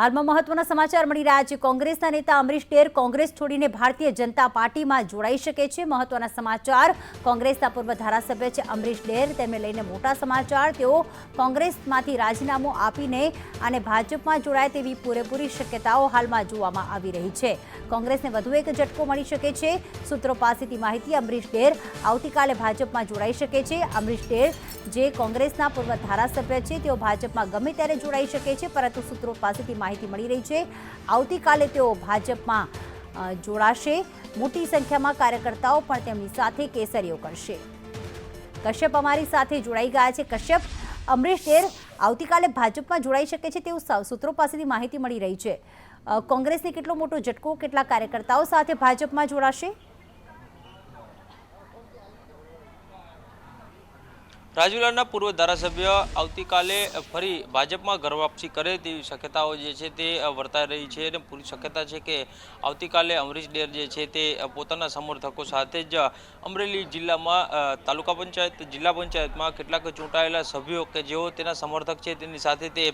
હાલમાં મહત્વના સમાચાર મળી રહ્યા છે. કોંગ્રેસના નેતા અમરીશ ડેર કોંગ્રેસ છોડીને ભારતીય જનતા પાર્ટીમાં જોડાઈ શકે છે. મહત્વના સમાચાર કોંગ્રેસના પૂર્વ ધારાસભ્ય છે અમરીશ ડેર તેમને લઈને મોટા સમાચાર. તેઓ કોંગ્રેસમાંથી રાજીનામું આપીને અને ભાજપમાં જોડાય તેવી પૂરેપૂરી શક્યતાઓ હાલમાં જોવામાં આવી રહી છે. કોંગ્રેસને વધુ એક ઝટકો મળી શકે છે. સૂત્રો પાસેથી માહિતી અમરીશ ડેર આવતીકાલે ભાજપમાં જોડાઈ શકે છે. અમરીશ ડેર જે કોંગ્રેસના પૂર્વ ધારાસભ્ય છે, તેઓ ભાજપમાં ગમે ત્યારે જોડાઈ શકે છે, પરંતુ સૂત્રો પાસેથી માહિતી મળી રહી છે. આવતીકાલે તેઓ ભાજપમાં જોડાશે. મોટી સંખ્યામાં કાર્યકર્તાઓ પણ તેમની સાથે કેસરીઓ કરશે. કશ્યપ અમારી સાથે જોડાઈ ગયા છે. કશ્યપ, અમરીશ ડેર આવતીકાલે ભાજપમાં જોડાઈ શકે છે તેવું સૂત્રો પાસેથી માહિતી મળી રહી છે. કોંગ્રેસને કેટલો મોટો ઝટકો, કેટલા કાર્યકર્તાઓ સાથે ભાજપમાં જોડાશે? રાજુલાના પૂર્વ ધારાસભ્ય આવતીકાલે ફરી ભાજપમાં ઘર વાપસી કરે તેવી શક્યતાઓ જે છે તે વર્તાઈ રહી છે અને પૂરી શક્યતા છે કે આવતીકાલે અમરીશ ડેર જે છે તે પોતાના સમર્થકો સાથે જ અમરેલી જિલ્લામાં તાલુકા પંચાયત, જિલ્લા પંચાયતમાં કેટલાક ચૂંટાયેલા સભ્યો કે જેઓ તેના સમર્થક છે તેની સાથે તે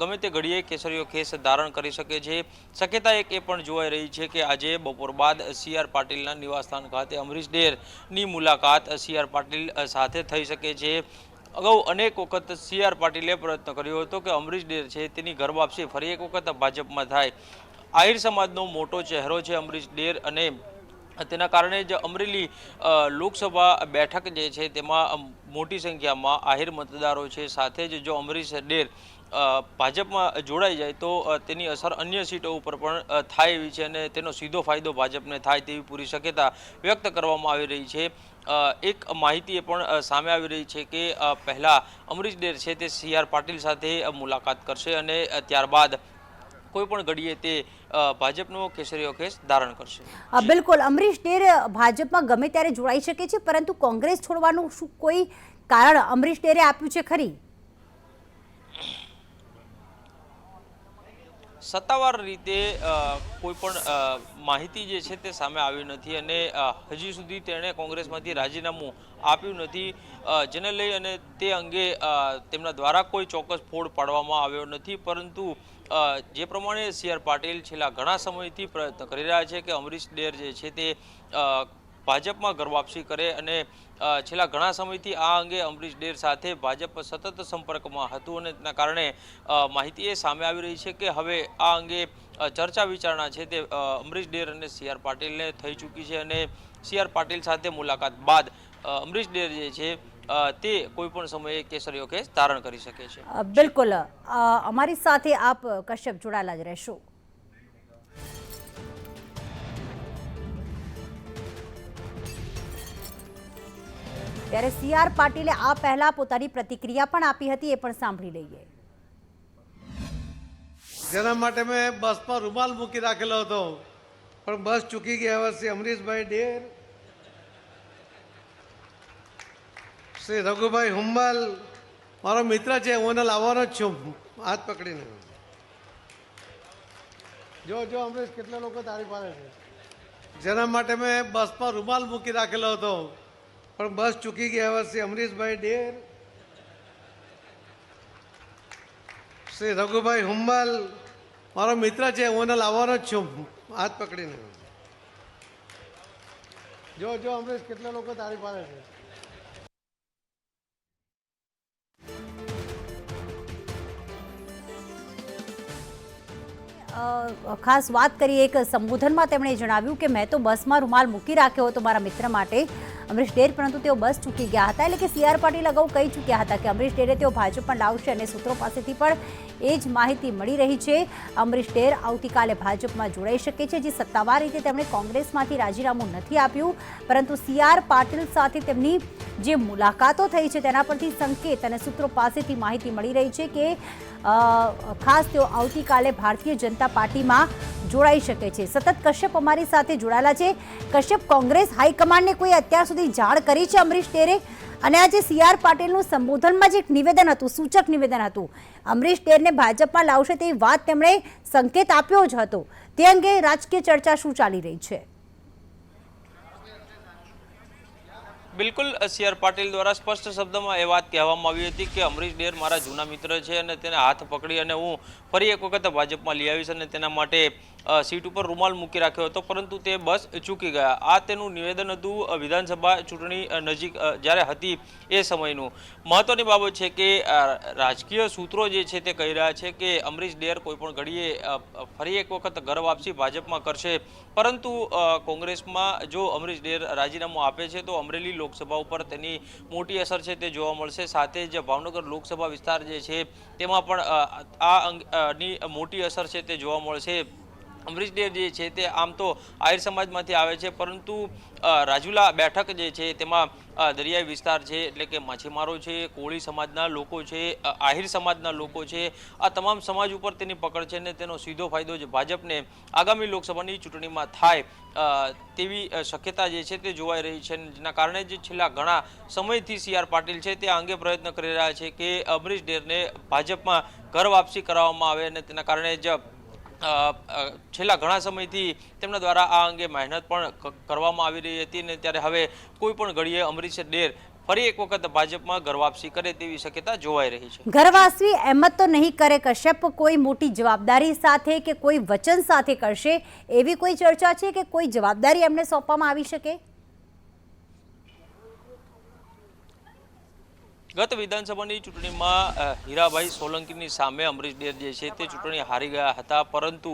ગમે તે ઘડીએ કેસરીઓ ખેસ ધારણ કરી શકે છે. શક્યતા એક એ પણ જોવાઈ રહી છે કે આજે બપોર બાદ સી આર પાટીલના નિવાસસ્થાન ખાતે અમરીશ ડેરની મુલાકાત સી આર પાટીલ સાથે થઈ શકે છે. અગાઉ અનેક વખત સી આર પાટીલે પ્રયત્ન કર્યો હતો કે અમરીશ ડેર છે, તેની ઘર વાપસી ફરી એક વખત ભાજપમાં થાય. આહિર સમાજનો મોટો ચહેરો છે અમરીશ ડેર અને તેના કારણે જ અમરેલી લોકસભા બેઠક જે છે તેમાં મોટી સંખ્યામાં આહિર મતદારો છે. સાથે જ જો અમરીશ ડેર ભાજપમાં જોડાઈ જાય તો તેની અસર અન્ય સીટો ઉપર પણ થાય એવી છે અને તેનો સીધો ફાયદો ભાજપને થાય તેવી પૂરી શક્યતા વ્યક્ત કરવામાં આવી રહી છે. એક માહિતી એ પણ સામે આવી રહી છે કે પહેલાં અમરીશ ડેર છે તે સી આર પાટીલ સાથે મુલાકાત કરશે અને ત્યારબાદ કોઈપણ ઘડીએ તે ભાજપનો કેસરીયો કેસ ધારણ કરશે. બિલકુલ. અમરીશ ડેર ભાજપમાં ગમે ત્યારે જોડાઈ શકે છે, પરંતુ કોંગ્રેસ છોડવાનું શું કોઈ કારણ અમરીશ ડેરે આપ્યું છે ખરી? સત્તાવાર રીતે અ, કોઈ પણ અ, માહિતી જે છે તે સામે આવી નથી અને હજી સુધી તેણે કોંગ્રેસમાંથી રાજીનામું આપ્યું નથી. જેને લઈ અને તે અંગે તેમના દ્વારા કોઈ ચોક્કસ ફોડ પાડવામાં આવ્યો નથી. પરંતુ જે પ્રમાણે સી આર પાટીલ છેલ્લા ઘણા સમયથી પ્રયત્ન કરી રહ્યા છે કે અમરીશ ડેર જે છે તે ભાજપમાં ઘર વાપસી કરે અને છેલ્લા ઘણા સમયથી આ અંગે અમરીશ ડેર સાથે ભાજપ સતત સંપર્કમાં હતું અને તેના કારણે માહિતી એ સામે આવી રહી છે કે હવે આ અંગે ચર્ચા વિચારણા છે તે અમરીશ ડેર અને સી આર પાટીલને થઈ ચૂકી છે અને સી આર પાટીલ સાથે મુલાકાત બાદ અમરીશ ડેર જે છે તે કોઈ પણ સમયે કેસરીઓ કેસ ધારણ કરી શકે છે. બિલકુલ. અમારી સાથે આપ કશ્યપ જોડાયેલા જ રહેશો. ત્યારે સી આર પાટીલે આ પહેલા પોતાની પ્રતિક્રિયા પણ આપી હતી, એ પણ સાંભળી લઈએ. જેના માટે મેં બસમાં રૂમાલ મૂકી રાખેલો હતો. પણ બસ ચૂકી ગયા શ્રી અમરીશભાઈ ડેર, શ્રી રઘુભાઈ હુંબલ, મારો મિત્ર છે, હું એને લાવવાનો જ છું, હાથ પકડીને. જો જો, અમરીશ, કેટલા લોકો તારી પાસે છે? જેના માટે મેં બસમાં રૂમાલ મૂકી રાખેલો હતો. પણ બસ ચૂકી ગયા શ્રી અમરીશભાઈ ડેર, શ્રી રઘુભાઈ હુંબલ, મારો મિત્ર છે, હું એને લાવવાનો જ છું, હાથ પકડીને. જો જો, અમરીશ, કેટલા લોકો તારી પાસે છે? ખાસ વાત કરીએ એક સંબોધનમાં તેમણે જણાવ્યું કે મેં તો બસમાં રૂમાલ મૂકી રાખ્યો હતો મારા મિત્ર માટે. અમરીશ ડેર, પરંતુ તેઓ બસ ચૂકી ગયા હતા. એટલે કે સી આર પાટીલ અગાઉ કહી ચૂક્યા હતા કે અમરીશ ડેરે તેઓ ભાજપમાં લાવશે અને સૂત્રો પાસેથી પણ એ જ માહિતી મળી રહી છે. અમરીશ ડેર આવતીકાલે ભાજપમાં જોડાઈ શકે છે, જે સત્તાવાર રીતે તેમણે કોંગ્રેસમાંથી રાજીનામું નથી આપ્યું. પરંતુ સી આર પાટીલ સાથે તેમની જે મુલાકાતો થઈ છે તેના પરથી સંકેત અને સૂત્રો પાસેથી માહિતી મળી રહી છે કે ખાસ તેઓ આવતીકાલે ભારતીય જનતા પાર્ટીમાં જોડાઈ શકે છે. સતત કશ્યપ અમારી સાથે જોડાયેલા છે. કશ્યપ કોંગ્રેસ હાઈકમાન્ડને કોઈ અત્યાર સુધી જાણ કરી છે અમરીશ ડેરે અને આજે સી આર પાટીલનું સંબોધનમાં જે એક નિવેદન હતું, સૂચક નિવેદન હતું. અમરીશ ડેરને ભાજપમાં લાવશે તેવી વાત તેમણે સંકેત આપ્યો જ હતો. તે અંગે રાજકીય ચર્ચા શું ચાલી રહી છે? બિલકુલ સી પાટીલ દ્વારા સ્પષ્ટ શબ્દમાં એ વાત કહેવામાં આવી હતી કે અમરીશ ડેર મારા જૂના મિત્ર છે અને તેને હાથ પકડી અને હું ફરી એક વખત ભાજપમાં લઈ આવીશ અને તેના માટે સીટ ઉપર રૂમાલ મૂકી રાખ્યો હતો. પરંતુ તે બસ ચૂકી ગયા. આ તેનું નિવેદન હતું વિધાનસભા ચૂંટણી નજીક જ્યારે હતી એ સમયનું. મહત્વની બાબત છે કે રાજકીય સૂત્રો જે છે તે કહી રહ્યા છે કે અમરીશ ડેર કોઈપણ ઘડીએ ફરી એક વખત ઘર વાપસી ભાજપમાં કરશે. પરંતુ કોંગ્રેસમાં જો અમરીશ ડેર રાજીનામું આપે છે, તો અમરેલી લોકસભા ઉપર તેની મોટી અસર છે તે જોવા મળશે. સાથે જ ભાવનગર લોકસભા વિસ્તાર જે છે તેમાં પણ આ અંગની મોટી અસર છે તે જોવા મળશે. અમરીશ ડેર જે છે તે આમ તો આહિર સમાજમાંથી આવે છે, પરંતુ રાજુલા બેઠક જે છે તેમાં દરિયાઈ વિસ્તાર છે, એટલે કે માછીમારો છે, કોળી સમાજના લોકો છે આહિર સમાજના લોકો છે, આ તમામ સમાજ ઉપર તેની પકડ છે અને તેનો સીધો ફાયદો જ ભાજપને આગામી લોકસભાની ચૂંટણીમાં થાય તેવી શક્યતા જે છે તે જોવાઈ રહી છે જેના કારણે જ છેલ્લા ઘણા સમયથી સી પાટીલ છે તે અંગે પ્રયત્ન કરી રહ્યા છે કે અમરીશ ડેરને ભાજપમાં ઘર વાપસી કરાવવામાં આવે અને તેના કારણે જ છેલ્લા ઘણા સમયથી તેમના દ્વારા આ અંગે મહેનત પણ કરવામાં આવી રહી હતી અને ત્યારે હવે કોઈ પણ ઘડીએ અમરીશ ડેર ફરી એક વખત ભાજપમાં ઘરવાપસી કરે તેવી શક્યતા જોવાઈ રહી છે. ઘરવાસી અહેમત તો નહીં કરે કશ્યપ, કોઈ મોટી જવાબદારી સાથે કે કોઈ વચન સાથે કરશે એવી કોઈ ચર્ચા છે કે કોઈ જવાબદારી એમને સોંપવામાં આવી શકે? ગત વિધાનસભાની ચૂંટણીમાં હીરાભાઈ સોલંકીની સામે અમરીશ ડેર જે છે તે ચૂંટણી હારી ગયા હતા, પરંતુ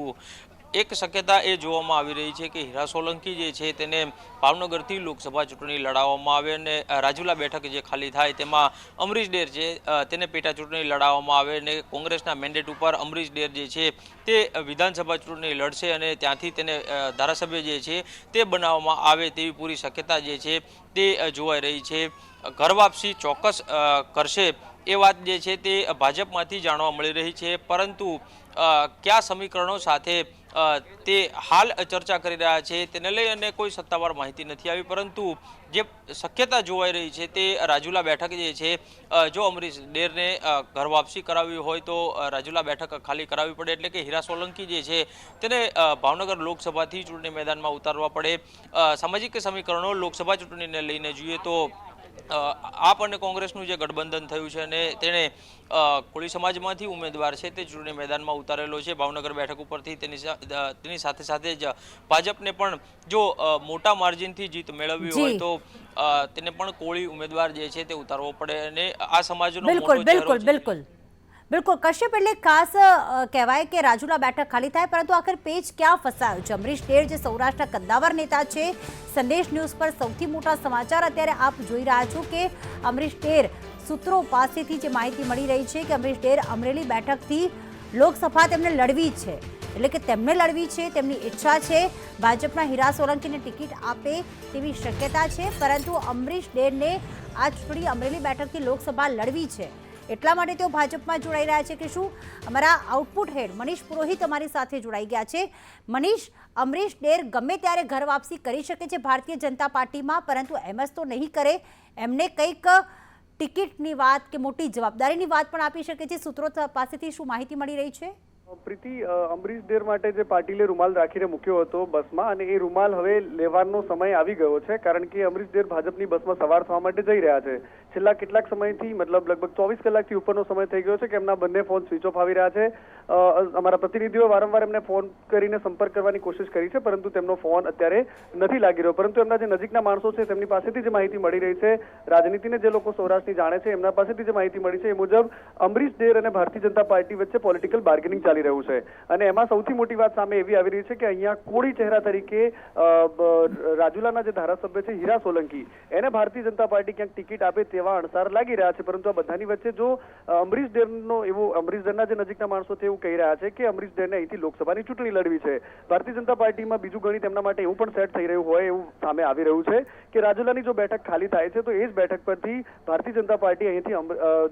એક શક્યતા એ જોવામાં આવી રહી છે કે હીરા સોલંકી જે છે તેને ભાવનગરથી લોકસભા ચૂંટણી લડાવવામાં આવે અને રાજુલા બેઠક જે ખાલી થાય તેમાં અમરીશ ડેર છે તેને પેટા ચૂંટણી લડાવવામાં આવે અને કોંગ્રેસના મેન્ડેટ ઉપર અમરીશ ડેર જે છે તે વિધાનસભા ચૂંટણી લડશે અને ત્યાંથી તેને ધારાસભ્ય જે છે તે બનાવવામાં આવે તેવી પૂરી શક્યતા જે છે તે જોવાઈ રહી છે. ઘર વાપસી ચોક્કસ કરશે એ વાત જે છે તે ભાજપમાંથી જાણવા મળી રહી છે. પરંતુ કયા સમીકરણો સાથે તે હાલ ચર્ચા કરી રહ્યા છે. તેને લઈ અને કોઈ સત્તાવાર માહિતી નથી આવી, પરંતુ જે શક્યતા જોવાઈ રહી છે તે રાજુલા બેઠક જે છે જો અમરીશ ડેરને ઘર વાપસી કરાવવી હોય તો રાજુલા બેઠક ખાલી કરાવવી પડે એટલે કે હીરા સોલંકી જે છે તેને ભાવનગર લોકસભાથી ચૂંટણી મેદાનમાં ઉતારવા પડે. સામાજિક સમીકરણો લોકસભા ચૂંટણીને લઈને જોઈએ તો આપ અને કોંગ્રેસનું જે ગઠબંધન થયું છે અને તેણે કોળી સમાજમાંથી ઉમેદવાર છે તે ચૂંટણી મેદાનમાં ઉતારેલો છે. ભાવનગર બેઠક ઉપરથી તેની તેની સાથે સાથે જ ભાજપને પણ જો મોટા માર્જિનથી જીત મેળવવી હોય તો તેને પણ કોળી ઉમેદવાર જે છે તે ઉતારવો પડે અને આ સમાજનો બિલકુલ બિલકુલ બિલકુલ. બિલકુલ, કશ્યપ એટલે ખાસ કહેવાય કે રાજુલા બેઠક ખાલી થાય, પરંતુ આખર પેજ ક્યાં ફસાયો? છે અમરીશ ડેર જે સૌરાષ્ટ્રના કદ્દાવર નેતા છે, સંદેશ ન્યૂઝ પર સૌથી મોટા સમાચાર અત્યારે આપ જોઈ રહ્યા છો કે અમરીશ ડેર સૂત્રો પાસેથી જે માહિતી મળી રહી છે કે અમરીશ ડેર અમરેલી બેઠકથી લોકસભા તેમને લડવી છે. એટલે કે તેમને લડવી છે, તેમની ઈચ્છા છે, ભાજપના હીરા સોલંકીને ટિકિટ આપે તેવી શક્યતા છે, પરંતુ અમરીશ ડેરને આ ચૂંટણી અમરેલી બેઠકથી લોકસભા લડવી છે. એટલા માટે તેઓ ભાજપમાં જોડાઈ રહ્યા છે કે શું અમારા આઉટપુટ હેડ મનીષ પુરોહિત અમારી સાથે જોડાઈ ગયા છે. મનીષ, અમરીશ ડેર ગમે ત્યારે ઘર વાપસી કરી શકે છે ભારતીય જનતા પાર્ટીમાં, પરંતુ એમ તો નહીં કરે. એમને કંઈક ટિકિટની વાત કે મોટી જવાબદારીની વાત પણ આપી શકે છે. સૂત્રો પાસેથી શું માહિતી મળી રહી છે? પ્રીતિ અમરીશ ડેર માટે જે પાટીલે રૂમાલ રાખીને મૂક્યો હતો બસમાં અને એ રૂમાલ હવે લેવાનો સમય આવી ગયો છે, કારણ કે અમરીશ ડેર ભાજપની બસમાં સવાર થવા માટે જઈ રહ્યા છે. છેલ્લા કેટલાક સમયથી, મતલબ લગભગ ચોવીસ કલાકથી ઉપરનો સમય થઈ ગયો છે કે એમના બંને ફોન સ્વિચ ઓફ આવી રહ્યા છે. અમારા પ્રતિનિધિઓ વારંવાર એમને ફોન કરીને સંપર્ક કરવાની કોશિશ કરી છે, પરંતુ તેમનો ફોન અત્યારે નથી લાગી રહ્યો. પરંતુ એમના જે નજીકના માણસો છે, તેમની પાસેથી જે માહિતી મળી રહી છે, રાજનીતિને જે લોકો સૌરાષ્ટ્રની જાણે છે, એમના પાસેથી જે માહિતી મળી છે, એ મુજબ અમરીશ ડેર અને ભારતીય જનતા પાર્ટી વચ્ચે પોલિટિકલ બાર્ગેનિંગ ચાલી રહ્યું છે. અને એમાં સૌથી મોટી વાત સામે એવી આવી રહી છે કે અહીંયા કોળી ચહેરા તરીકે રાજુલાના જે ધારાસભ્ય છે, હીરા સોલંકી, એને ભારતીય જનતા પાર્ટી ક્યાંક ટિકિટ આપે તેવા અણસાર લાગી રહ્યા છે. પરંતુ આ બધાની વચ્ચે જો અમરીશ ડેરનો એવો, અમરીશ ડેરના જે નજીકના માણસો છે એવું કહી રહ્યા છે કે અમરીશ ડેરને અહીંથી લોકસભાની ચૂંટણી લડવી છે. ભારતીય જનતા પાર્ટીમાં બીજું ગણિત તેમના માટે એવું પણ સેટ થઈ રહ્યું હોય એવું સામે આવી રહ્યું છે કે રાજુલાની જો બેઠક ખાલી થાય છે, તો એ જ બેઠક પરથી ભારતીય જનતા પાર્ટી અહીંથી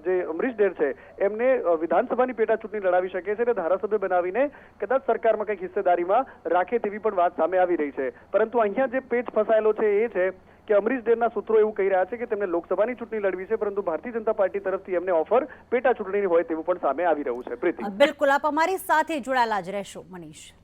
જે અમરીશ ડેર છે, એમને વિધાનસભાની પેટા ચૂંટણી લડાવી શકે છે અને ધારાસભ્ય બનાવીને કદાચ સરકારમાં કંઈક હિસ્સેદારીમાં રાખે તેવી પણ વાત સામે આવી રહી છે. પરંતુ અહીંયા જે પેચ ફસાયેલો છે એ છે કે અમરીશ ડેરના સૂત્રો એવું કહી રહ્યા છે કે તેમને લોકસભાની ચૂંટણી લડવી છે, પરંતુ ભારતીય જનતા પાર્ટી તરફથી એમને ઓફર પેટા ચૂંટણીની હોય તેવું પણ સામે આવી રહ્યું છે. પ્રીતિ. બિલકુલ. આપ અમારી સાથે જોડાયેલા જ રહેશો, મનીષ.